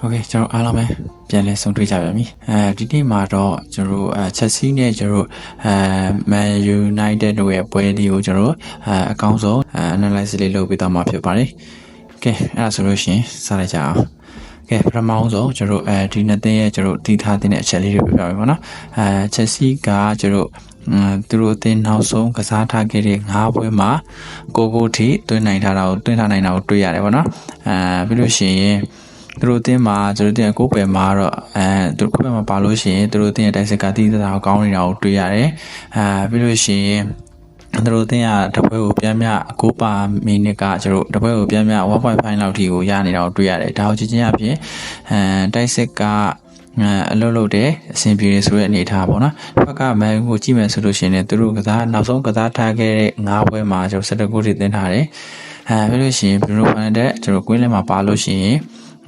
ဟုတ်ကဲ့ကျွန်တော်အားလုံးပဲပြန်လဲဆုံတွေ့ကြပြန်ပြီအဲဒီနေ့မှာတော့ကျွန်တော်အဲချက်စီနဲ့ကျွန်တော်အဲမန်ယူနိုက်တက်တို့ရဲ့ပွဲလေးကိုကျွန်တော်အဲအကောင်းဆုံး analyze လေးလုပ်ပေးသွားမှာဖြစ်ပါတယ်ကဲအဲ့ဒါဆိုလို့ရှိရင်စလိုက်ကြအောင်ကဲပထမအောင်ဆုံးကျွန်တော်အဲဒီနှစ်သင်းရဲ့ကျွန်တော်တည်ထားတဲ့အချက်လေးတွေပြောပြမယ်ပေါ့နော်အဲချက်စီကကျွန်တော်သူတို့အသင်းနောက်ဆုံးကစားထားခဲ့တဲ့၅ပွဲမှာကိုကိုထိတွင်းနိုင်ထားတာကိုတွင်းထားနိုင်တာကိုတွေ့ရတယ်ပေါ့နော်အဲပြီးလို့ရှိရင် သူတို့အသင်းမှာသူတို့အသင်းကိုယ်ပယ်မှာတော့အဲသူတို့ကိုယ်ပယ်မှာပါလို့ရှိရင်သူတို့အသင်းရဲ့တိုက်စစ်ကတိသတာကိုကောင်းနေတာကိုတွေ့ရတယ်အဲပြီးလို့ရှိရင်သူတို့အသင်းကတပွဲကိုပြန်မြကိုပါမိနစ်ကကျွန်တော်တပွဲကိုပြန်မြ1.5လောက်ထိကိုရနေတာကိုတွေ့ရတယ်ဒါကိုချင်းချင်းအဖြစ်အဲတိုက်စစ်ကအလုပ်လုပ်တယ်အဆင်ပြေတယ်ဆိုတဲ့အနေအထားပေါ့နော်။ဘက်ကမန်ကိုကြည့်မယ်ဆိုလို့ရှိရင်သူတို့ကစားနောက်ဆုံးကစားထားခဲ့တဲ့၅ပွဲမှာကျွန်တော်17ဂိုးထိတင်ထားတယ်။အဲပြီးလို့ရှိရင်ဘရူနိုဖန်တဲ့ကျွန်တော်ကွင်းလင်းမှာပါလို့ရှိရင်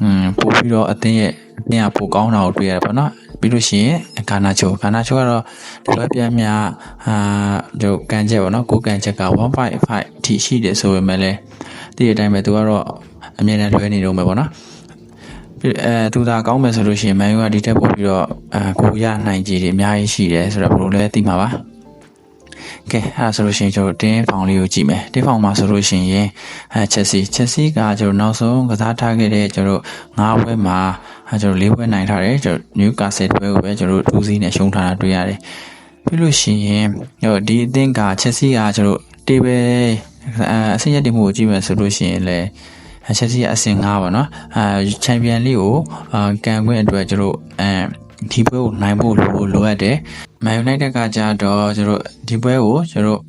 อืมပို့ပြီးတော့အသင်းရဲ့အသင်းကပိုကောင်းတာကိုတွေ့ရတယ်ပေါ့နော်။ပြီးလို့ရှိရင်ကာနာချိုကာနာချိုကတော့ဒီလိုပြန်မြအာကျွန်တော်ကန်ချက်ပေါ့နော်ကိုကန်ချက်က1.5ထိရှိတယ်ဆိုပေမဲ့လည်းဒီအတိုင်းပဲသူကတော့အမြဲတမ်းလွဲနေတော့မယ်ပေါ့နော်။အဲသူသာကောင်းမယ်ဆိုလို့ရှိရင်မန်ယူကဒီထက်ပိုပြီးတော့အဲကိုရနိုင်ကြည်တွေအများကြီးရှိတယ်ဆိုတော့ဘယ်လိုလဲသိမှာပါ ကဲအဲ့ဒါဆိုလို့ရှိရင်ကျွန်တော်တင်းဖောင်လေးကိုကြည့်မယ်တင်းဖောင်မှာဆိုလို့ရှိရင်အဲချက်စီချက်စီကကျွန်တော်နောက်ဆုံးကစားထားခဲ့တဲ့ကျွန်တော်၅ဘွဲမှာကျွန်တော်၄ဘွဲနိုင်ထားတယ်ကျွန်တော်နျူကာဆယ်ဘွဲကိုပဲကျွန်တော်2စီးနဲ့ရှုံးထားတာတွေ့ရတယ်ပြီးလို့ရှိရင်ဟိုဒီအသင်းကချက်စီကကျွန်တော်တေးပဲအဆင့်ရတင်မှုကိုကြည့်မယ်ဆိုလို့ရှိရင်လည်းချက်စီအဆင့်5ပါเนาะအဲချန်ပီယံလိကိုကန်ခွင့်အတွက်ကျတို့အဲဒီပွဲကိုနိုင်ဖို့လိုလိုအပ်တယ် မန်ယူနိုက်တက်ကကြတော့ကျတို့ဒီပွဲကိုကျတို့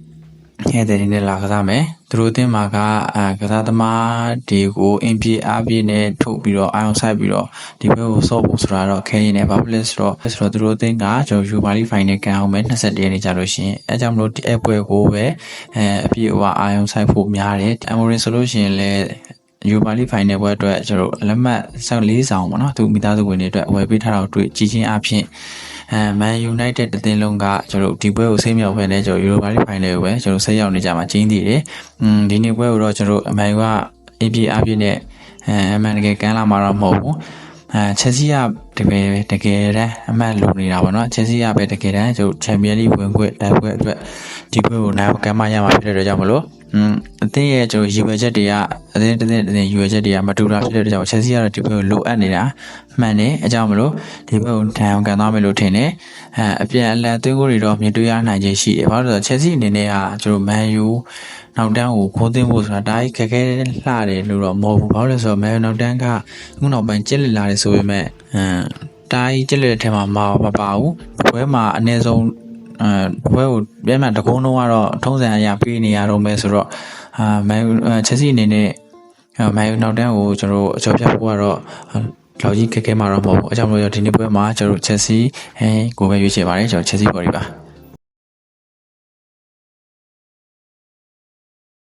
ရဲ့တဲ့နေလာကစားမယ်သူတို့အသင်းမှာကအဲကစားသမားတွေကိုအင်ပြေအားပြေနဲ့ထုတ်ပြီးတော့အာရုံစိုက်ပြီးတော့ဒီဘက်ကိုစော့ဖို့ဆိုတာတော့ခဲရင်နဲ့ဘာဖြစ်လဲဆိုတော့ဆိုတော့သူတို့အသင်းကကျွန်တော်ယူပါလီဖိုင်နယ်ကန်အောင်မယ်21ရက်နေကြလို့ရှိရင်အဲကြောင့်မလို့ဒီအပွဲကိုပဲအဲအပြည့်အဝအာရုံစိုက်ဖို့များတယ်အမိုရင်ဆိုလို့ရှိရင်လည်းယူပါလီဖိုင်နယ်ပွဲအတွက်ကျွန်တော်လက်မှတ်14ဆောင်ပေါ့နော်သူမိသားစုဝင်တွေအတွက်ဝယ်ပေးထားတာကိုတွေ့ကြည်ချင်းအဖြစ် အဲမန်ယူနိုက်တက်တသင်းလုံးကကျွန်တော်ဒီပွဲကိုစိတ်မြောက်ဖက်နဲ့ကျွန်တော်ယူရိုပါလီဖိုင်နယ်ကိုပဲကျွန်တော်ဆက်ရောက်နေကြမှာကျင်းတည်တယ်။อืมဒီနေ့ပွဲကိုတော့ကျွန်တော်အမန်ယူကအပြည့်အပြည့်နဲ့အဲအမှန်တကယ်ကမ်းလာမှာတော့မဟုတ်ဘူး။အဲချက်စီကတကယ်တကယ်တမ်းအမှတ်လိုနေတာပေါ့နော်ချက်စီကပဲတကယ်တမ်းကျွန်တော်ချန်ပီယံလိဝင်ခွင့်တိုက်ပွဲအတွက်ဒီပွဲကိုနိုင်ကမ်းမရမှာဖြစ်တဲ့အတွက်ကြောင့်မလို့อืมအသင်းရဲ့ကျွန်တော်ရည်ရွယ်ချက်တွေကအသင်းတစ်သင်းတစ်သင်းရည်ရွယ်ချက်တွေကမတူတာဖြစ်တဲ့ကြောင့်ချက်စီကတော့ဒီဘက်ကိုလိုအပ်နေတာမှန်တယ်အကြောင်းမလို့ဒီဘက်ကိုထန်အောင်ကန်သွားမယ်လို့ထင်တယ်အဲအပြန်အလှန်အသင်းကိုတွေတော့မြင်တွေ့ရနိုင်ခြင်းရှိတယ်ဘာလို့လဲဆိုတော့ချက်စီအနေနဲ့ကကျွန်တော်မန်ယူနောက်တန်းကိုခိုးသွင်းဖို့ဆိုတာဒါကြီးခက်ခဲလှတယ်လို့တော့မဟုတ်ဘူးဘာလို့လဲဆိုတော့မန်ယူနောက်တန်းကအခုနောက်ပိုင်းကျစ်လက်လာတယ်ဆိုပေမဲ့ အမ်တားကြီးကျစ်လက်တဲ့ထဲမှာမပါဘူးဘွဲမှာအနည်းဆုံးအဲဘွဲကိုပြန်မှတကုန်းလုံးကတော့ထုံးစံအရာပေးနေရတော့မယ်ဆိုတော့အာမန်ချက်စီအနေနဲ့မန်ယူနောက်တန်းကိုကျွန်တော်တို့အကျော်ပြဖို့ကတော့လောက်ကြီးခက်ခဲမှာတော့မဟုတ်ဘူးအကြောင်းလို့ဒီနေ့ပွဲမှာကျွန်တော်တို့ချက်စီအဲကိုပဲရွေးချယ်ပါတယ်ကျွန်တော်ချက်စီပေါ်ဒီပါ